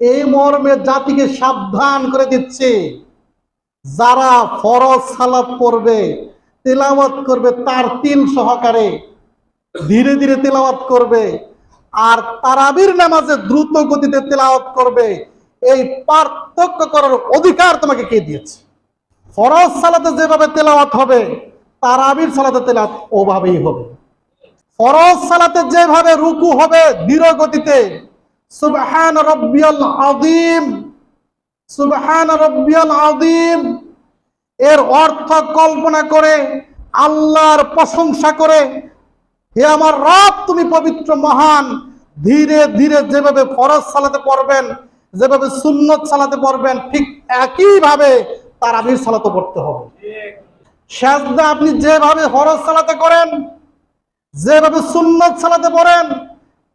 এই মর্মে জাতিকে সাবধান করে দিচ্ছে। যারা ফরজ সালাত পড়বে, তেলাওয়াত করবে, তার তিল সহকারে ধীরে ধীরে তেলাওয়াত করবে আর তারাবির নামাজে দ্রুত গতিতে তেলাওয়াত করবে, এই পার্থক্য করার অধিকার তোমাকে কে দিয়েছে? ফরজ সালাতে যেভাবে তেলাওয়াত হবে, তারাবির সালাতে তেলাওয়াত ওভাবেই হবে। ফরজ সালাতে যেভাবে রুকু হবে, ধীর গতিতে সুবহান রব্বিয়াল আযীম। সুবহান রব্বিয়াল আযীম। এর অর্থ কল্পনা করে, আল্লাহর প্রশংসা করে, হে আমার রব, তুমি পবিত্র মহান। ধীরে ধীরে যেভাবে ফরজ সালাতে পড়বেন, যেভাবে সুন্নত সালাতে পড়বেন, ঠিক একইভাবে তার আবির সালাতে পড়তে হবে। সাজদা আপনি যেভাবে ফরজ সালাতে করেন, যেভাবে সুন্নত সালাতে পড়েন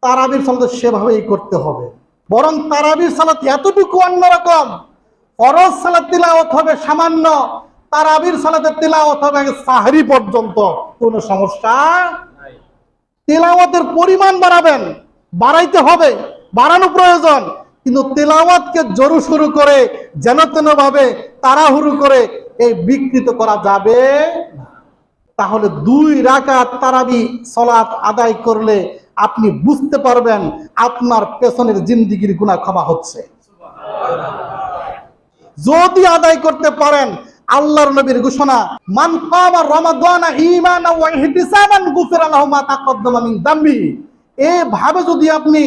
তারাবির সালাতে সেভাবেই করতে হবে। বরং তারাবির সালাত এতটুকু অন্যরকম, ফরজ সালাত তিলাওয়াত হবে সামান্য, তারাবির সালাতে তিলাওয়াত হবে সাহারি পর্যন্ত। কোনো সমস্যা তেলাওয়াতের পরিমাণ বাড়াবেন, বাড়াইতে হবে, বাড়ানো প্রয়োজন। কিন্তু তেলাওয়াতকে জোরু শুরু করে, যেন তেন ভাবে তাড়াহুড়ো করে এই বিকৃত করা যাবে তাহলে দুই রাকাত তারাবি সলাত আদায় করলে আপনি বুঝতে পারবেন আপনার পেছনের জিন্দিগির গুণা ক্ষমা হচ্ছে। যদি আদায় করতে পারেন, আল্লাহর নবীর ঘোষণা এভাবে যদি আপনি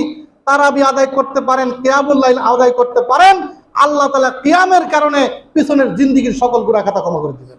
তারাবি আদায় করতে পারেন, কিয়ামুল আদায় করতে পারেন, আল্লাহ তাআলা কিয়ামের কারণে পিছনের জিন্দেগীর সকল গুনাহ খাতা ক্ষমা করে দিবেন।